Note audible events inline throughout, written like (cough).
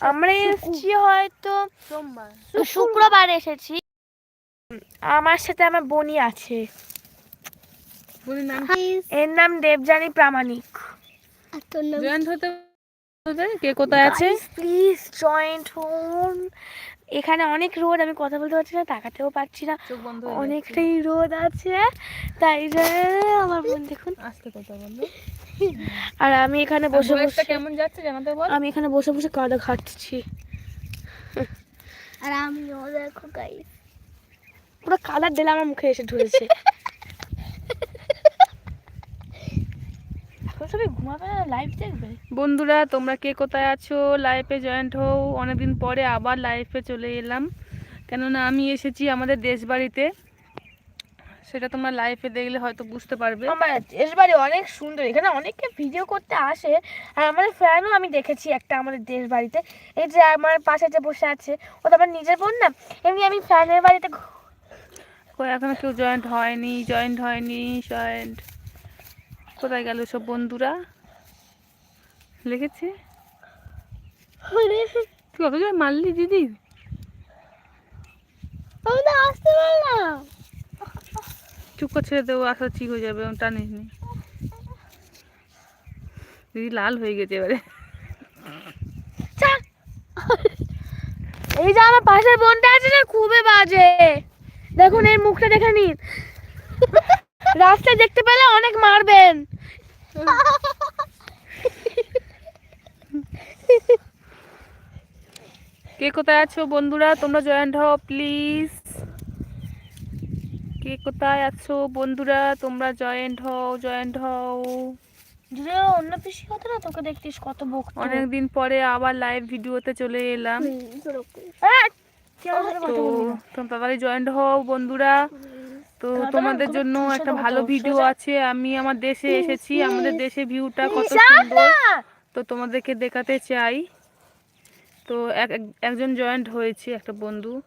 আমরা এসেছি হয়তো শুক্রবার এসেছি। আমার সাথে আমার বনি আছে। এর নাম দেবযানী প্রামাণিক। জয়েন্ট হতে কে কোথায় আছে? প্লিজ জয়েন্ট হন এখানে অনেক রোদ আমি কথা বলতে পারছি না তাকাতেও পারছি না। চোখ বন্ধ যাচ্ছে। অনেকটাই রোদ আছে তাই আমার বোন দেখুন। আস্তে কথা বলো আর আমি এখানে বসে বসে কেমন যাচ্ছে জানাতে বল? আমি এখানে বসে বসে কাদা খাচ্ছি আর আমি দেখো গাইস পুরো কালার দিলে আমার মুখে এসে ধরেছে। এখন সবাই ঘুমাবে না লাইভ দেখবে। বন্ধুরা তোমরা কে কোথায় আছো? লাইফে জয়েন্ট হও। অনেকদিন পরে আবার লাইফে চলে এলাম। কেননা আমি এসেছি আমাদের দেশ বাড়িতে সেটা তোমরা লাইফে দেখলে হয়তো বুঝতে পারবে। আমার দেশ বাড়ি অনেক সুন্দর। এখানে অনেকে ভিডিও করতে আসে। আর আমাদের ফ্যানও আমি দেখেছি একটা আমাদের দেশ বাড়িতে এই যে আমার পাশে যে বসে আছে ও তো আমার নিজের বোন না। এমনি আমি ফ্যানের বাড়িতে এখনও কেউ জয়েন্ট হয়নি জয়েন্ট হয়নি জয়েন্ট কোথায় গেল সব বন্ধুরা। লিখেছে তুই কত জয় মারলি দিদি? আসতে পারলাম। চুপ করে ছেড়ে দেবো আসা ঠিক হয়ে যাবে টানিস নি। দিদি লাল হয়ে গেছে এবারে। চা। এই যে আমার পাশের বোনটা আছে না খুবই বাজে। দেখুন এর মুখটা দেখে নিন। রাস্তায় দেখতে পেলে অনেক মারবেন। কে কোথায় আছো বন্ধুরা? তোমরা জয়েন্ট হও প্লিজ কে কোথায় আছো বন্ধুরা? তোমরা জয়েন্ট হও জয়েন্ট হও। অন্য পিসি হতো না তোকে দেখতিস কত বকতো অনেকদিন পরে আবার লাইভ ভিডিওতে চলে এলাম। তো কথা তোমরা জয়েন্ট হও বন্ধুরা। তো তোমাদের জন্য একটা ভালো ভিডিও আছে। আমি আমার দেশে এসেছি। আমাদের দেশে ভিউটা কত সুন্দর। তো তোমাদেরকে দেখাতে চাই। তো এক এক- একজন জয়েন্ট হয়েছে একটা বন্ধু।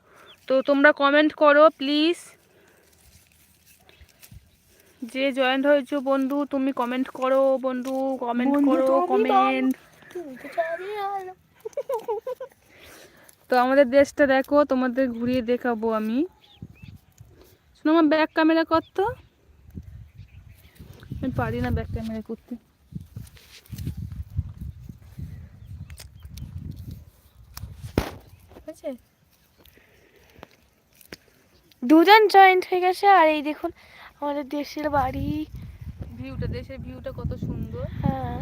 তো তোমরা কমেন্ট করো প্লিজ যে জয়েন্ট হয়েছো বন্ধু তুমি কমেন্ট করো বন্ধু। কমেন্ট করো কমেন্ট। তো আমাদের দেশটা দেখো তোমাদের ঘুরিয়ে দেখাবো আমি। আমার ব্যাক ক্যামেরা কর তো। আমি পারি না ব্যাক ক্যামেরা করতে। আছে দুজন জয়েন্ট হয়ে গেছে আর এই দেখুন আমাদের দেশের বাড়ি। ভিউটা দেশের ভিউটা কত সুন্দর। হ্যাঁ।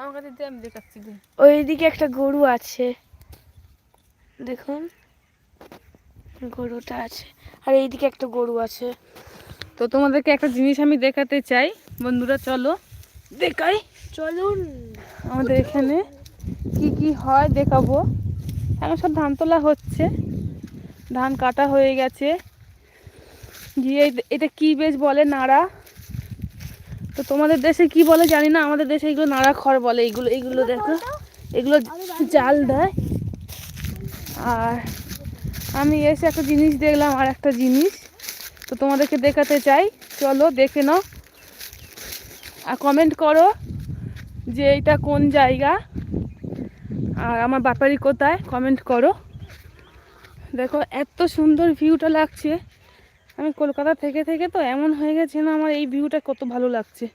আমার কাছে আমি দেখাচ্ছি ওইদিকে একটা গরু আছে। দেখুন গরুটা আছে। আর এইদিকে একটা গরু আছে। তো তোমাদেরকে একটা জিনিস আমি দেখাতে চাই। বন্ধুরা চলো। দেখাই চলুন। আমাদের এখানে কি কি হয় দেখাবো। এখন সব ধান তোলা হচ্ছে। ধান কাটা হয়ে গেছে। গিয়ে এটা কি বেশ বলে? নাড়া। তো তোমাদের দেশে কি বলে জানি না। আমাদের দেশে এগুলো নাড়া খড় বলে এগুলো এগুলো দেখো। এগুলো জাল দেয়। আর আমি এসে একটা জিনিস দেখলাম, আর একটা জিনিস। তো তোমাদেরকে দেখাতে চাই। চলো দেখে নাও। আর কমেন্ট করো যে এটা কোন জায়গা। আর আমার বাপারি কোথায়? কমেন্ট করো। দেখো, এত সুন্দর ভিউটা লাগছে। আমি কলকাতা থেকে থেকে তো এমন হয়ে গেছে না, আমার এই ভিউটা কত ভালো লাগছে।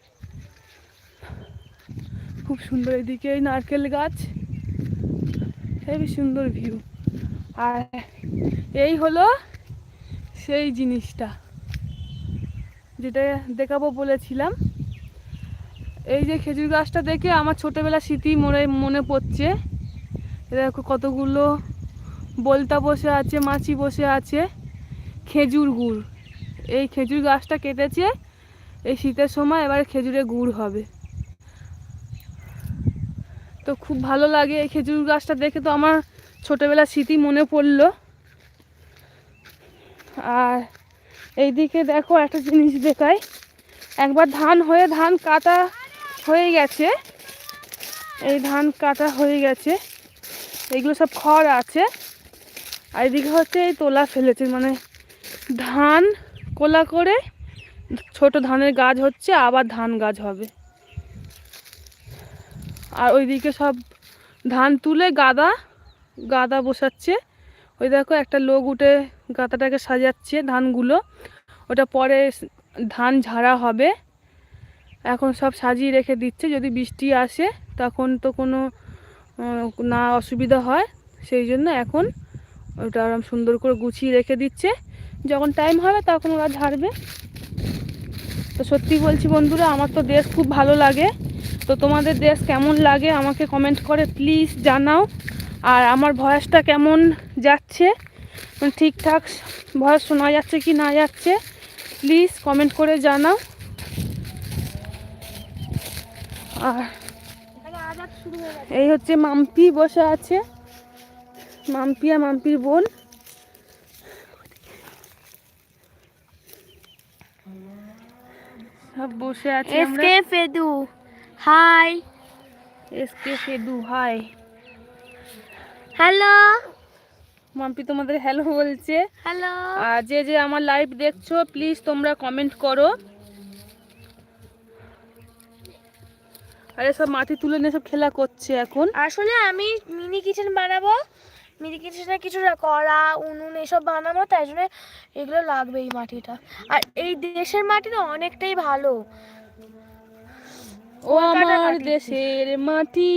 খুব সুন্দর এদিকে এই নারকেল গাছ। হেবি সুন্দর ভিউ আর এই হলো সেই জিনিসটা, যেটা দেখাবো বলেছিলাম। এই যে খেজুর গাছটা দেখে আমার ছোটোবেলার স্মৃতি মনে মনে পড়ছে। দেখো কতগুলো বলতা বসে আছে, মাছি বসে আছে, খেজুর গুড়। এই খেজুর গাছটা কেটেছে, এই শীতের সময় এবার খেজুরে গুড় হবে। তো খুব ভালো লাগে এই খেজুর গাছটা দেখে, তো আমার ছোটোবেলার স্মৃতি মনে পড়ল। আর এইদিকে দেখো একটা জিনিস দেখাই। একবার ধান হয়ে, ধান কাটা হয়ে গেছে। এই ধান কাটা হয়ে গেছে। এগুলো সব খড় আছে। আর এদিকে হচ্ছে এই তোলা ফেলেছে। মানে ধান কোলা করে ছোট ধানের গাছ হচ্ছে, আবার ধান গাছ হবে। আর ওইদিকে সব ধান তুলে গাদা গাদা বসাচ্ছে। ওই দেখো একটা লোক উঠে গাদাটাকে সাজাচ্ছে ধানগুলো। ওটা পরে ধান ঝাড়া হবে। এখন সব সাজিয়ে রেখে দিচ্ছে। যদি বৃষ্টি আসে তখন তো কোনো না অসুবিধা হয়। সেই জন্য এখন ওটা আরাম সুন্দর করে গুছিয়ে রেখে দিচ্ছে। যখন টাইম হবে তখন ওরা ঝাড়বে। তো সত্যি বলছি বন্ধুরা, আমার তো দেশ খুব ভালো লাগে। তো তোমাদের দেশ কেমন লাগে আমাকে কমেন্ট করে প্লিজ জানাও। আর আমার ভয়েসটা কেমন যাচ্ছে? মানে ঠিকঠাক ভয়েস শোনা যাচ্ছে কি না যাচ্ছে? প্লিজ কমেন্ট করে জানাও। আর এই হচ্ছে মাম্পি বসে আছে। মাম্পি আর মাম্পির বোন। সব বসে আছে SK Fedu hi. SK Fedu hi. Hello. Mampi তোমাদের হ্যালো বলছে। হ্যালো। আর যে যে আমার লাইভ দেখছ প্লিজ তোমরা কমেন্ট করো। আরে সব মাটি তুলে নিয়ে সব খেলা করছে এখন। আসলে আমি মিনি কিচেন বানাবো। মিনি কিচেনে কিছু কড়া উনুন এসব বানাবো তাই জন্য এগুলো লাগবে এই মাটিটা। আর এই দেশের মাটি না অনেকটাই ভালো। ও আমার দেশের মাটি।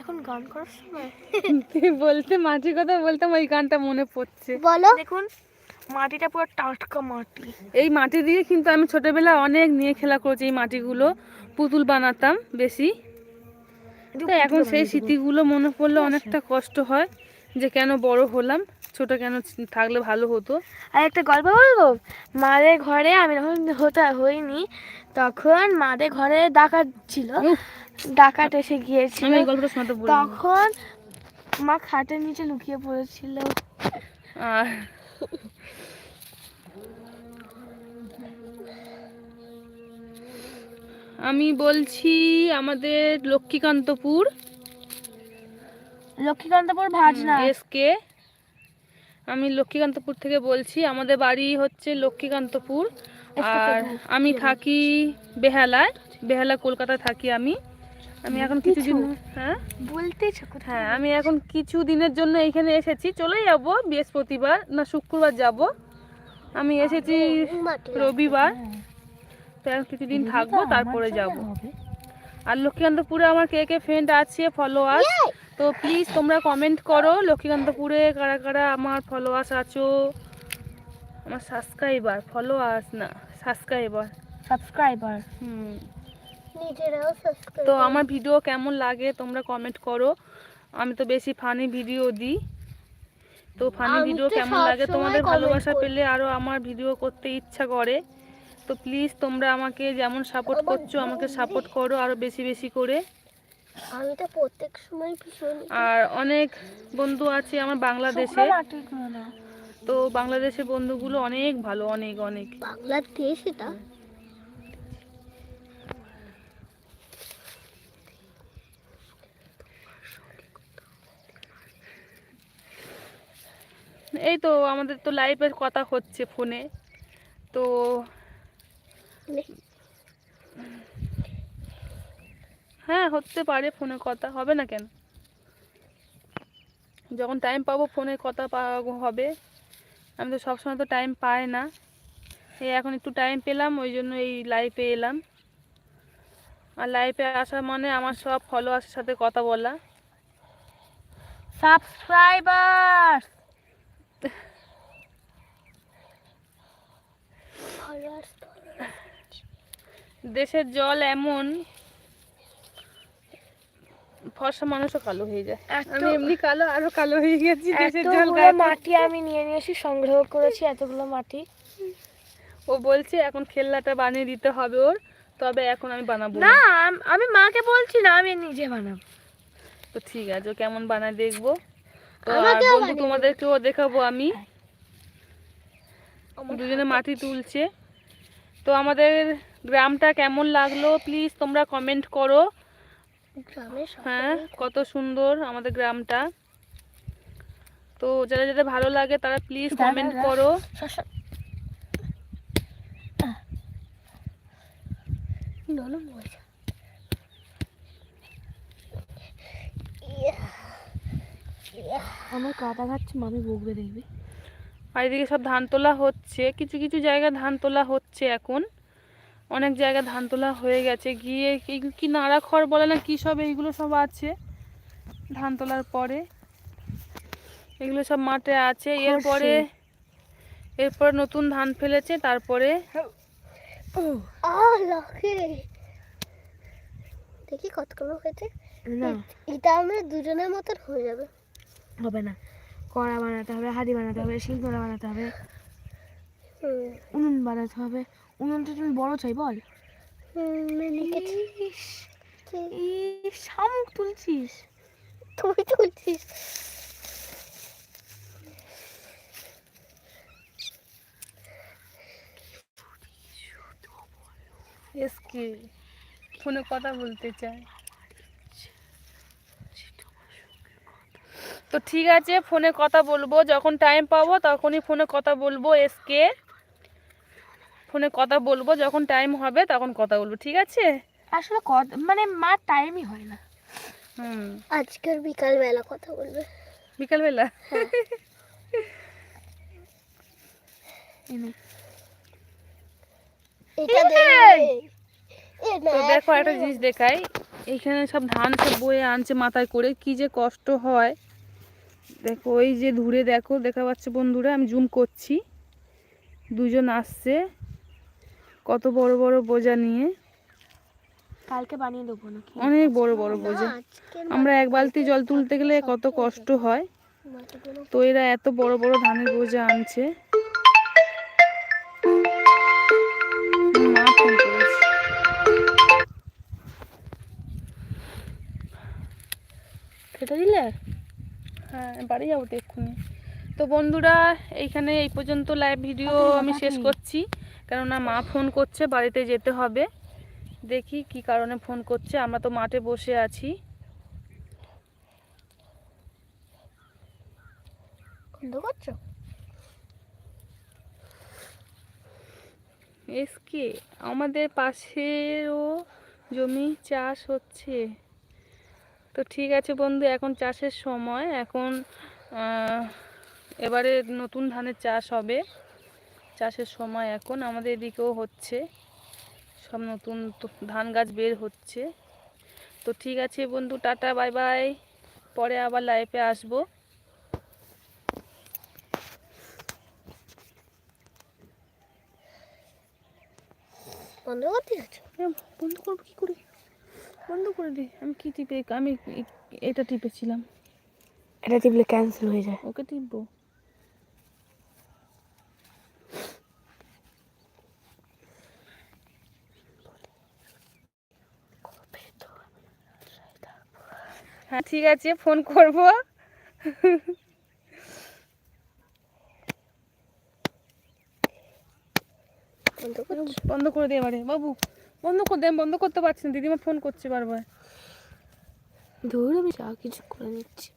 এখন গান করার সময়? (laughs) বলতে মাটির কথা বলতাম ওই গানটা মনে পড়ছে। বলো। দেখুন মাটিটা পুরো টাটকা মাটি। এই মাটি দিয়ে কিন্তু আমি ছোটবেলায় অনেক নিয়ে খেলা করেছি এই মাটিগুলো। পুতুল বানাতাম বেশি। এখন সেই স্মৃতিগুলো মনে পড়লে অনেকটা কষ্ট হয়। যে কেন বড় হলাম ছোট কেন থাকলে ভালো হতো। আর একটা গল্প বলব? মাদের ঘরে আমি যখন হতে হইনি তখন মাদের ঘরে ডাকাত ছিল। ডাকাত এসে গিয়েছিল। তখন মা খাটের নিচে লুকিয়ে পড়েছিল। আর আমি বলছি আমাদের লক্ষ্মীকান্তপুর লক্ষ্মীকান্তপুর ভাজনা। এসকে আমি লক্ষ্মীকান্তপুর থেকে বলছি আমাদের বাড়ি হচ্ছে লক্ষ্মীকান্তপুর। আর আমি থাকি বেহালায় বেহালা কলকাতায় থাকি আমি। আমি এখন কিছুদিন হ্যাঁ? বলতে হ্যাঁ আমি এখন কিছু দিনের জন্য এখানে এসেছি। চলে যাব বৃহস্পতিবার না শুক্রবার যাব। আমি এসেছি রবিবার। তো এখন কিছুদিন থাকব তারপরে যাব। আর লক্ষ্মীকান্তপুরে আমার কে কে ফ্রেন্ড আছে ফলোয়ার্স তো প্লিজ তোমরা কমেন্ট করো লক্ষ্মীকান্তপুরে কারা কারা আমার ফলোয়ার্স আছো? আমার সাবস্ক্রাইবার ফলোয়ার্স না সাবস্ক্রাইবার সাবস্ক্রাইবার হুম। তো আমার ভিডিও কেমন লাগে তোমরা কমেন্ট করো। আমি তো বেশি ফানি ভিডিও দিই। তো ফানি ভিডিও কেমন লাগে? তোমাদের ভালোবাসা পেলে আরও আমার ভিডিও করতে ইচ্ছা করে। তো প্লিজ তোমরা আমাকে যেমন সাপোর্ট করছ আমাকে সাপোর্ট করো আরও বেশি বেশি করে। আমি তো প্রত্যেক সময় ভীষণ আর অনেক বন্ধু আছে আমার বাংলাদেশে। তো বাংলাদেশের বন্ধুগুলো অনেক ভালো অনেক অনেক। বাংলাদেশ এটা। এই তো আমাদের তো লাইভের কথা হচ্ছে ফোনে তো হ্যাঁ হতে পারে ফোনে কথা হবে না কেন? যখন টাইম পাবো ফোনে কথা পাবো হবে। আমি তো সবসময় তো টাইম পাই না। এই এখন একটু টাইম পেলাম ওই জন্য এই লাইভে এলাম। আর লাইভে আসা মানে আমার সব ফলোয়ার্সের সাথে কথা বলা। সাবস্ক্রাইবার দেশের জল এমন ফর্সা মানুষও কালো হয়ে যায়। আমি এমনি কালো আরও কালো হয়ে গেছি দেশের জল এতগুলো মাটি আমি নিয়ে নিয়ে এসে সংগ্রহ করেছি এতগুলো মাটি। ও বলছে এখন খেলনাটা বানিয়ে দিতে হবে ওর তবে এখন আমি বানাবো। না আমি মাকে বলছি না আমি নিজে বানাবো। তো ঠিক আছে ও কেমন বানায় দেখব। তো বন্ধু তোমাদেরকেও দেখাবো আমি। দুজনে মাটি তুলছে। তো আমাদের গ্রামটা কেমন লাগল প্লিজ তোমরা কমেন্ট করো। হ্যাঁ কত সুন্দর আমাদের গ্রামটা। তো যারা যারা ভালো লাগে তারা প্লিজ কমেন্ট করো। আমার কাদা খাচ্ছে মামি বকবে আর সব ধান তোলা হচ্ছে কিছু কিছু জায়গায় ধান তোলা হচ্ছে এখন। অনেক জায়গায় ধান তোলা হয়ে গেছে। গিয়ে কি নাড়া খড় বলে না কী সব এইগুলো সব আছে ধান তোলার পরে। এগুলো সব মাঠে আছে। এরপরে এরপর নতুন ধান ফেলেছে তারপরে দেখি কতগুলো হয়েছে। না। এটা আমরা দুজনের মতন হয়ে যাবে। হবে না। কড়া বানাতে হবে হাঁড়ি বানাতে হবে শিলনোড়া বানাতে হবে। উনুন বানাতে হবে। উনুনটা তুমি বড় চাই বল। ইস, শামুক তুলছিস। তুমি তুলছিস। এসকে ফোনে কথা বলতে চায়। তো ঠিক আছে ফোনে কথা বলব। যখন টাইম পাবো তখনই ফোনে কথা বলব এসকে ফোনে কথা বলব যখন টাইম হবে তখন কথা বলব ঠিক আছে? আসলে মানে মা টাইমই হয় না। হুম। আজকের বিকাল বেলা কথা বলবে। বিকালবেলা? না, তো দেখো একটা জিনিস দেখাই। এখানে সব ধান সব বয়ে আনছে মাথায় করে কি যে কষ্ট হয়। দেখো ওই যে দূরে দেখো দেখা পাচ্ছে বন্ধুরা আমি জুম করছি। দুজন আসছে। কত বড় বড় বোঝা নিয়ে। কালকে বানিয়ে দেবো নাকি? অনেক বড় বড় বোঝা। আমরা এক বালতি জল তুলতে গেলে কত কষ্ট হয়। তো এরা এত বড় বড় ধানের বোঝা আনছে। কেটে দিলে? হ্যাঁ বাড়ি যাব তো এক্ষুনি। তো বন্ধুরা এইখানে এই পর্যন্ত লাইভ ভিডিও আমি শেষ করছি। কেননা মা ফোন করছে বাড়িতে যেতে হবে। দেখি কি কারণে ফোন করছে আমরা তো মাঠে বসে আছি। এসকে আমাদের পাশেও জমি চাষ হচ্ছে। তো ঠিক আছে বন্ধু এখন চাষের সময় এখন এবারে নতুন ধানের চাষ হবে। চাষের সময় এখন আমাদের এদিকেও হচ্ছে। সব নতুন ধান গাছ বের হচ্ছে। তো ঠিক আছে বন্ধু টাটা বাই বাই। পরে আবার লাইফে আসব। বন্ধ করতে বন্ধ করব কি করে? বন্ধ করে দে। আমি কি টিপে আমি এটা টিপেছিলাম। এটা টিপলে ক্যান্সেল হয়ে যায়। ওকে টিপবো? হ্যাঁ ঠিক আছে ফোন করব। বন্ধ করে দে এবারে। বাবু বন্ধ করে দে আমি বন্ধ করতে পারছি না। দিদিমা ফোন করছে বারবার। ধরে আমি যা কিছু করে নিচ্ছি।